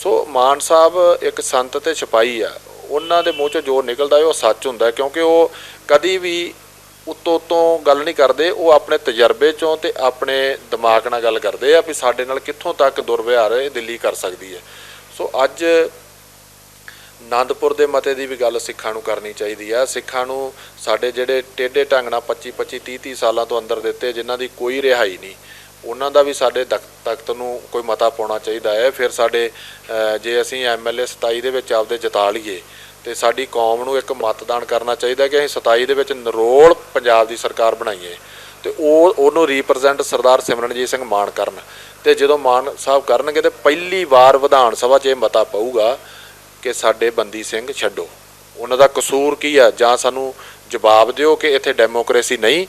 ਸੋ ਮਾਨ ਸਾਹਿਬ ਇੱਕ ਸੰਤ ਤੇ ਸਿਪਾਹੀ ਆ, ਉਹਨਾਂ ਦੇ ਮੂੰਹ ਚੋਂ ਜੋ ਨਿਕਲਦਾ ਹੈ ਉਹ ਸੱਚ ਹੁੰਦਾ ਕਿਉਂਕਿ ਉਹ ਕਦੀ ਵੀ ਉੱਤੋਂ ਉੱਤੋਂ ਗੱਲ ਨਹੀਂ ਕਰਦੇ, ਉਹ ਆਪਣੇ ਤਜਰਬੇ ਚੋਂ ਤੇ ਆਪਣੇ ਦਿਮਾਗ ਨਾਲ ਗੱਲ ਕਰਦੇ ਆ ਵੀ ਸਾਡੇ ਨਾਲ ਕਿੱਥੋਂ ਤੱਕ ਦੁਰਵਿਹਾਰ ਇਹ ਦਿੱਲੀ ਕਰ ਸਕਦੀ ਹੈ ਸੋ ਅੱਜ ਆਨੰਦਪੁਰ ਦੇ ਮਤੇ ਦੀ ਵੀ ਗੱਲ ਸਿੱਖਾਂ ਨੂੰ ਕਰਨੀ ਚਾਹੀਦੀ ਆ। ਸਿੱਖਾਂ ਨੂੰ ਸਾਡੇ ਜਿਹੜੇ ਟੇਢੇ ਢੰਗ ਨਾਲ 25 25 30 30 ਸਾਲਾਂ ਤੋਂ ਅੰਦਰ ਦਿੱਤੇ, ਜਿਨ੍ਹਾਂ ਦੀ ਕੋਈ ਰਿਹਾਈ ਨਹੀਂ। ਉਹਨਾਂ ਦਾ ਵੀ ਸਾਡੇ ਦਖ- ਤਖਤ ਨੂੰ ਕੋਈ ਮਤਾ ਪਾਉਣਾ ਚਾਹੀਦਾ ਹੈ। ਫਿਰ ਸਾਡੇ ਜੇ ਅਸੀਂ ਐਮਐਲਏ 27 ਦੇ ਵਿੱਚ ਆਪਦੇ ਜਿਤਾ ਲਈਏ, ਤੇ ਸਾਡੀ ਕੌਮ ਨੂੰ ਇੱਕ ਮਤਦਾਨ ਕਰਨਾ ਚਾਹੀਦਾ ਕਿ ਅਸੀਂ 27 ਦੇ ਵਿੱਚ ਨਰੋਲ ਪੰਜਾਬ ਦੀ ਸਰਕਾਰ ਬਣਾਈਏ। ਤੇ ਉਹ, ਉਹਨੂੰ ਰਿਪਰੈਜ਼ੈਂਟ ਸਰਦਾਰ ਸਿਮਰਨਜੀਤ ਸਿੰਘ ਮਾਨ ਕਰਨ। ਤੇ ਜਦੋਂ ਮਾਨ ਸਾਹਿਬ ਕਰਨਗੇ, ਤੇ ਪਹਿਲੀ ਵਾਰ ਵਿਧਾਨ ਸਭਾ 'ਚ ਇਹ ਮਤਾ ਪਊਗਾ ਕਿ ਸਾਡੇ ਬੰਦੀ ਸਿੰਘ ਛੱਡੋ। ਉਹਨਾਂ ਦਾ ਕਸੂਰ ਕੀ ਆ? ਜਾਂ ਸਾਨੂੰ ਜਵਾਬ ਦਿਓ ਕਿ ਇੱਥੇ ਡੈਮੋਕ੍ਰੇਸੀ ਨਹੀਂ,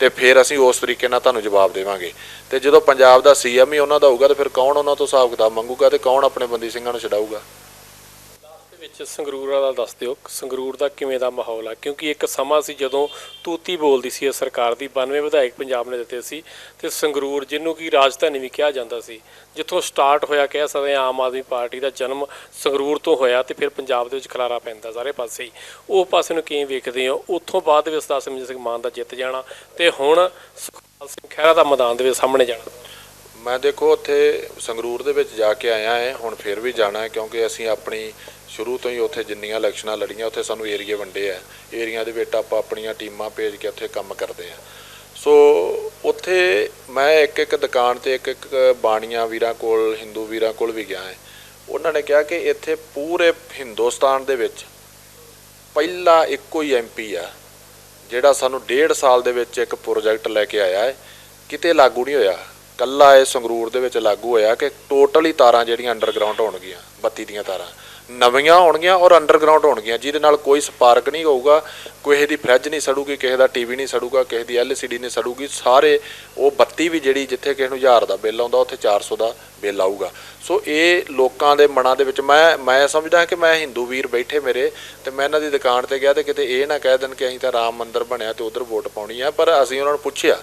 ਤੇ ਫਿਰ ਅਸੀਂ ਉਸ ਤਰੀਕੇ ਨਾਲ ਤੁਹਾਨੂੰ ਜਵਾਬ ਦੇਵਾਂਗੇ। ਤੇ ਜਦੋਂ ਪੰਜਾਬ ਦਾ ਸੀਐਮ ਹੀ ਉਹਨਾਂ ਦਾ ਹੋਊਗਾ ਤੇ ਫਿਰ ਕੌਣ ਉਹਨਾਂ ਤੋਂ ਹਿਸਾਬ ਕਿਤਾਬ ਮੰਗੂਗਾ ਤੇ ਕੌਣ ਆਪਣੇ ਬੰਦੀ ਸਿੰਘਾਂ ਨੂੰ ਛਡਾਊਗਾ? ਦੇ ਵਿੱਚ ਸੰਗਰੂਰ ਵਾਲਾ ਦੱਸ ਦਿਓ, ਸੰਗਰੂਰ ਦਾ ਕਿਵੇਂ ਦਾ ਮਾਹੌਲ ਆ? ਕਿਉਂਕਿ ਇੱਕ ਸਮਾਂ ਸੀ ਜਦੋਂ ਤੂਤੀ ਬੋਲਦੀ ਸੀ ਇਹ ਸਰਕਾਰ ਦੀ 92 ਵਿਧਾਇਕ ਪੰਜਾਬ ਨੇ ਦਿੱਤੇ ਸੀ ਤੇ ਸੰਗਰੂਰ ਜਿਹਨੂੰ ਕਿ ਰਾਜਧਾਨੀ ਵੀ ਕਿਹਾ ਜਾਂਦਾ ਸੀ, ਜਿੱਥੋਂ ਸਟਾਰਟ ਹੋਇਆ ਕਹਿ ਸਕਦੇ ਹਾਂ ਆਮ ਆਦਮੀ ਪਾਰਟੀ ਦਾ ਜਨਮ ਸੰਗਰੂਰ ਤੋਂ ਹੋਇਆ ਤੇ ਫਿਰ ਪੰਜਾਬ ਦੇ ਵਿੱਚ ਖਲਾਰਾ ਪੈਂਦਾ ਸਾਰੇ ਪਾਸੇ ਹੀ। ਉਹ ਪਾਸੇ ਨੂੰ ਕਿਵੇਂ ਵੇਖਦੇ ਹੋ? ਉੱਥੋਂ ਬਾਅਦ ਦੇ ਵਿੱਚ ਸਰਦਾਰ ਸਿੰਘ ਮਾਨ ਦਾ ਜਿੱਤ ਜਾਣਾ ਤੇ ਹੁਣ ਸੁਖਪਾਲ ਸਿੰਘ ਖਹਿਰਾ ਦਾ ਮੈਦਾਨ ਦੇ ਵਿੱਚ ਸਾਹਮਣੇ ਜਾਣਾ। ਮੈਂ ਦੇਖੋ ਉੱਥੇ ਸੰਗਰੂਰ ਦੇ ਵਿੱਚ ਜਾ ਕੇ ਆਇਆ ਹਾਂ, ਹੁਣ ਫਿਰ ਵੀ ਜਾਣਾ ਹੈ ਕਿਉਂਕਿ ਅਸੀਂ ਆਪਣੀ ਸ਼ੁਰੂ ਤੋਂ ਹੀ ਉੱਥੇ ਜਿੰਨੀਆਂ ਇਲੈਕਸ਼ਨਾਂ ਲੜੀਆਂ, ਉੱਥੇ ਸਾਨੂੰ ਏਰੀਏ ਵੰਡੇ ਆ। ਏਰੀਆ ਦੇ ਵਿੱਚ ਆਪਾਂ ਆਪਣੀਆਂ ਟੀਮਾਂ ਭੇਜ ਕੇ ਉੱਥੇ ਕੰਮ ਕਰਦੇ ਆ। ਸੋ ਉੱਥੇ ਮੈਂ ਇੱਕ ਇੱਕ ਦੁਕਾਨ ਤੇ ਇੱਕ ਇੱਕ ਬਾਣੀਆਂ ਵੀਰਾਂ ਕੋਲ, ਹਿੰਦੂ ਵੀਰਾਂ ਕੋਲ ਵੀ ਗਿਆ ਹਾਂ। ਉਹਨਾਂ ਨੇ ਕਿਹਾ ਕਿ ਇੱਥੇ ਪੂਰੇ ਹਿੰਦੁਸਤਾਨ ਦੇ ਵਿੱਚ ਪਹਿਲਾ ਇੱਕੋ ਹੀ ਐਮਪੀ ਆ। ਜਿਹੜਾ ਸਾਨੂੰ ਡੇਢ ਸਾਲ ਦੇ ਵਿੱਚ ਇੱਕ ਪ੍ਰੋਜੈਕਟ ਲੈ ਕੇ ਆਇਆ ਹੈ, ਕਿਤੇ ਲਾਗੂ ਨਹੀਂ ਹੋਇਆ। ਕੱਲਾ ਇਹ ਸੰਗਰੂਰ ਦੇ ਵਿੱਚ ਲਾਗੂ ਹੋਇਆ ਕਿ ਟੋਟਲੀ ਤਾਰਾਂ ਜਿਹੜੀਆਂ ਅੰਡਰਗਰਾਉਂਡ ਹੋਣਗੀਆਂ, ਬੱਤੀ ਦੀਆਂ ਤਾਰਾਂ। ਨਵੀਆਂ ਹੋਣਗੀਆਂ ਔਰ ਅੰਡਰਗਰਾਉਂਡ ਹੋਣਗੀਆਂ, ਜਿਹਦੇ ਨਾਲ ਕੋਈ ਸਪਾਰਕ ਨਹੀਂ ਹੋਊਗਾ, ਕਿਸੇ ਦੀ ਫ੍ਰਿਜ ਨਹੀਂ ਸੜੂਗੀ, ਕਿਸੇ ਦਾ ਟੀਵੀ ਨਹੀਂ ਸੜੂਗਾ, ਕਿਸੇ ਦੀ ਐਲਸੀਡੀ ਨਹੀਂ ਸੜੂਗੀ। ਸਾਰੇ ਉਹ ਬੱਤੀ ਵੀ ਜਿਹੜੀ ਜਿੱਥੇ ਕਿਸੇ ਨੂੰ 1000 ਦਾ ਬਿੱਲ ਆਉਂਦਾ, ਉੱਥੇ 400 ਦਾ ਬਿੱਲ ਆਊਗਾ। ਸੋ ਇਹ ਲੋਕਾਂ ਦੇ ਮਨਾਂ ਦੇ ਵਿੱਚ ਮੈਂ ਮੈਂ ਸਮਝਦਾ ਕਿ ਮੈਂ ਹਿੰਦੂ ਵੀਰ ਬੈਠੇ ਮੇਰੇ ਤੇ ਮੈਂ ਇਹਨਾਂ ਦੀ ਦੁਕਾਨ ਤੇ ਗਿਆ ਤੇ ਕਿਤੇ ਇਹ ਨਾ ਕਹਿ ਦੇਣ ਕਿ ਅਸੀਂ ਤਾਂ ਰਾਮ ਮੰਦਿਰ ਬਣਿਆ ਤੇ ਉਧਰ ਵੋਟ ਪਾਉਣੀ ਆ। ਪਰ ਅਸੀਂ ਉਹਨਾਂ ਨੂੰ ਪੁੱਛਿਆ।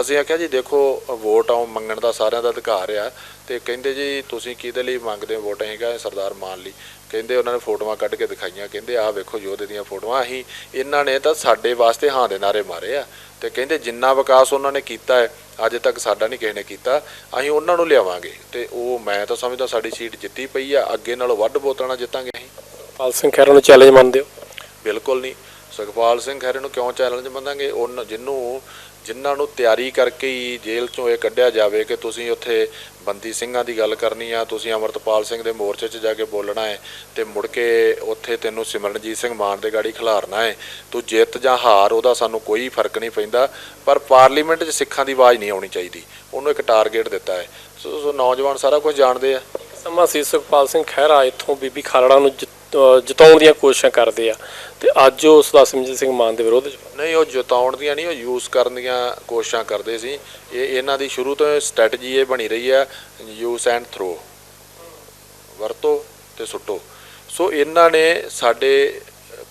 ਅਸੀਂ ਆਖਿਆ ਜੀ, ਦੇਖੋ, ਵੋਟ ਆਉ ਮੰਗਣ ਦਾ ਸਾਰਿਆਂ ਦਾ ਅਧਿਕਾਰ ਆ ਤੇ ਕਹਿੰਦੇ ਜੀ, ਤੁਸੀਂ ਕਿਹਦੇ ਲਈ ਮੰਗਦੇ ਹੋ ਵੋਟ? ਹੈਗਾ ਸਰਦਾਰ ਮਾਨ ਲਈ। ਕਹਿੰਦੇ ਉਹਨਾਂ ਨੇ ਫੋਟੋਆਂ ਕੱਢ ਕੇ ਦਿਖਾਈਆਂ। ਕਹਿੰਦੇ, ਆਹ ਵੇਖੋ ਯੋਧੇ ਦੀਆਂ ਫੋਟੋਆਂ। ਅਸੀਂ ਇਹਨਾਂ ਨੇ ਤਾਂ ਸਾਡੇ ਵਾਸਤੇ ਹਾਂ ਦੇ ਨਾਰੇ ਮਾਰੇ ਆ। ਤੇ ਕਹਿੰਦੇ, ਜਿੰਨਾ ਵਿਕਾਸ ਉਹਨਾਂ ਨੇ ਕੀਤਾ ਹੈ ਅਜੇ ਤੱਕ ਸਾਡਾ ਨਹੀਂ ਕਿਸੇ ਨੇ ਕੀਤਾ ਅਸੀਂ ਉਹਨਾਂ ਨੂੰ ਲਿਆਵਾਂਗੇ। ਤੇ ਉਹ ਮੈਂ ਤਾਂ ਸਮਝਦਾ ਸਾਡੀ ਸੀਟ ਜਿੱਤੀ ਪਈ ਆ ਅੱਗੇ ਨਾਲੋਂ ਵੱਧ ਨਾਲ ਜਿੱਤਾਂਗੇ ਅਸੀਂ। ਪਾਲ ਸਿੰਘ ਖਹਿਰਾ ਨੂੰ ਚੈਲੰਜ ਮੰਨਦੇ ਹੋ? ਬਿਲਕੁਲ ਨਹੀਂ। ਸੁਖਪਾਲ ਸਿੰਘ ਖਹਿਰੇ ਨੂੰ ਕਿਉਂ ਚੈਲੰਜ ਮੰਨਾਂਗੇ? ਉਹਨਾਂ ਜਿਹਨੂੰ ਜਿਨ੍ਹਾਂ ਨੂੰ ਤਿਆਰੀ ਕਰਕੇ ਹੀ ਜੇਲ੍ਹ ਚੋਂ ਇਹ ਕੱਢਿਆ ਜਾਵੇ ਕਿ ਤੁਸੀਂ ਉੱਥੇ ਬੰਦੀ ਸਿੰਘਾਂ ਦੀ ਗੱਲ ਕਰਨੀ ਆ, ਤੁਸੀਂ ਅਮਰਤਪਾਲ ਸਿੰਘ ਦੇ ਮੋਰਚੇ 'ਚ ਜਾ ਕੇ ਬੋਲਣਾ ਹੈ ਤੇ ਮੁੜ ਕੇ ਉੱਥੇ ਤੈਨੂੰ ਸਿਮਰਨਜੀਤ ਸਿੰਘ ਮਾਨ ਦੇ ਗਾੜੀ ਖਿਲਾਰਨਾ ਹੈ ਤੂੰ ਜਿੱਤ ਜਾਂ ਹਾਰ, ਉਹਦਾ ਸਾਨੂੰ ਕੋਈ ਫ਼ਰਕ ਨਹੀਂ ਪੈਂਦਾ, ਪਰ ਪਾਰਲੀਮੈਂਟ 'ਚ ਸਿੱਖਾਂ ਦੀ ਆਵਾਜ਼ ਨਹੀਂ ਆਉਣੀ ਚਾਹੀਦੀ। ਉਹਨੂੰ ਇੱਕ ਟਾਰਗੇਟ ਦਿੱਤਾ ਹੈ ਸੋ ਨੌਜਵਾਨ ਸਾਰਾ ਕੁਝ ਜਾਣਦੇ ਆ। ਸਮਾਂ ਸੀ ਸੁਖਪਾਲ ਸਿੰਘ ਖਹਿਰਾ ਇੱਥੋਂ ਬੀਬੀ ਖਾਲੜਾ ਨੂੰ ਜਿੱਤ- ਜਿਤਾਉਣ ਦੀਆਂ ਕੋਸ਼ਿਸ਼ਾਂ ਕਰਦੇ ਆ। ਤੇ ਅੱਜ ਉਹ ਸਰਦਾਰ ਸਿਮਰਜੀਤ ਸਿੰਘ ਮਾਨ ਦੇ ਵਿਰੋਧ 'ਚ ਨਹੀਂ, ਉਹ ਜਿਤਾਉਣ ਦੀਆਂ ਨਹੀਂ, ਉਹ ਯੂਜ਼ ਕਰਨ ਦੀਆਂ ਕੋਸ਼ਿਸ਼ਾਂ ਕਰਦੇ ਸੀ। ਇਹ ਇਹਨਾਂ ਦੀ ਸ਼ੁਰੂ ਤੋਂ ਸਟ੍ਰੈਟਜੀ ਇਹ ਬਣੀ ਰਹੀ ਹੈ ਯੂਜ਼ ਐਂਡ ਥਰੋ ਵਰਤੋ ਤੇ ਸੁੱਟੋ। ਸੋ ਇਹਨਾਂ ਨੇ ਸਾਡੇ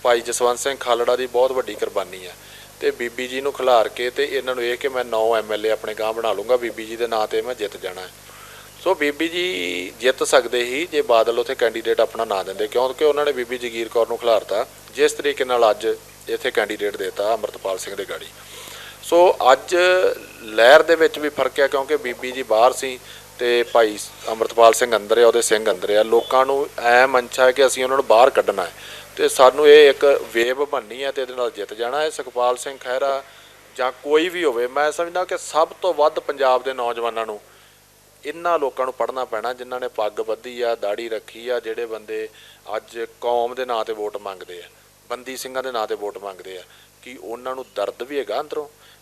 ਭਾਈ ਜਸਵੰਤ ਸਿੰਘ ਖਾਲੜਾ ਦੀ ਬਹੁਤ ਵੱਡੀ ਕੁਰਬਾਨੀ ਆ। ਤੇ ਬੀਬੀ ਜੀ ਨੂੰ ਖਿਲਾਰ ਕੇ ਤੇ ਇਹਨਾਂ ਨੂੰ ਇਹ ਕਿ ਮੈਂ 9 ਐਮਐਲਏ ਆਪਣੇ ਗਾਂ ਬਣਾ ਲੂੰਗਾ ਬੀਬੀ ਜੀ ਦੇ ਨਾਂ ਤੇ ਮੈਂ ਜਿੱਤ ਜਾਣਾ। ਹੈ ਸੋ ਬੀਬੀ ਜੀ ਜਿੱਤ ਸਕਦੇ ਹੀ ਜੇ ਬਾਦਲ ਉਥੇ ਕੈਂਡੀਡੇਟ ਆਪਣਾ ਨਾਂ ਦਿੰਦੇ, ਕਿਉਂਕਿ ਉਹਨਾਂ ਨੇ ਬੀਬੀ ਜਗੀਰ ਕੌਰ ਨੂੰ ਖਿਲਾਰਤਾ, ਜਿਸ ਤਰੀਕੇ ਨਾਲ ਅੱਜ ਇੱਥੇ ਕੈਂਡੀਡੇਟ ਦੇਤਾ ਅਮਰਤਪਾਲ ਸਿੰਘ ਦੇ ਗਾੜੀ। ਸੋ ਅੱਜ ਲਹਿਰ ਦੇ ਵਿੱਚ ਵੀ ਫ਼ਰਕ ਹੈ ਕਿਉਂਕਿ ਬੀਬੀ ਜੀ ਬਾਹਰ ਸੀ ਤੇ ਭਾਈ ਅਮਰਤਪਾਲ ਸਿੰਘ ਅੰਦਰ ਹੈ ਉਹਦੇ ਸਿੰਘ ਅੰਦਰ ਹੈ ਲੋਕਾਂ ਨੂੰ ਐ ਮਨਸ਼ਾ ਹੈ ਕਿ ਅਸੀਂ ਉਹਨਾਂ ਨੂੰ ਬਾਹਰ ਕੱਢਣਾ ਹੈ। ਤੇ ਸਾਨੂੰ ਇਹ ਇੱਕ ਵੇਵ ਬਣਨੀ ਹੈ ਤੇ ਇਹਦੇ ਨਾਲ ਜਿੱਤ ਜਾਣਾ ਹੈ। ਸੁਖਪਾਲ ਸਿੰਘ ਖਹਿਰਾ ਜਾਂ ਕੋਈ ਵੀ ਹੋਵੇ, ਮੈਂ ਸਮਝਦਾ ਕਿ ਸਭ ਤੋਂ ਵੱਧ ਪੰਜਾਬ ਦੇ ਨੌਜਵਾਨਾਂ ਨੂੰ ਇਹਨਾਂ ਲੋਕਾਂ ਨੂੰ ਪੜ੍ਹਨਾ ਪੈਣਾ, ਜਿਨ੍ਹਾਂ ਨੇ ਪੱਗ ਬੱਧੀ ਆ ਦਾੜੀ ਰੱਖੀ ਆ, ਜਿਹੜੇ ਬੰਦੇ ਅੱਜ ਕੌਮ ਦੇ ਨਾਂ ਤੇ ਵੋਟ ਮੰਗਦੇ ਆ, ਬੰਦੀ ਸਿੰਘਾਂ ਦੇ ਨਾਂ ਤੇ ਵੋਟ ਮੰਗਦੇ ਆ, ਕਿ ਉਹਨਾਂ ਨੂੰ ਦਰਦ ਵੀ ਹੈਗਾ ਅੰਦਰੋਂ?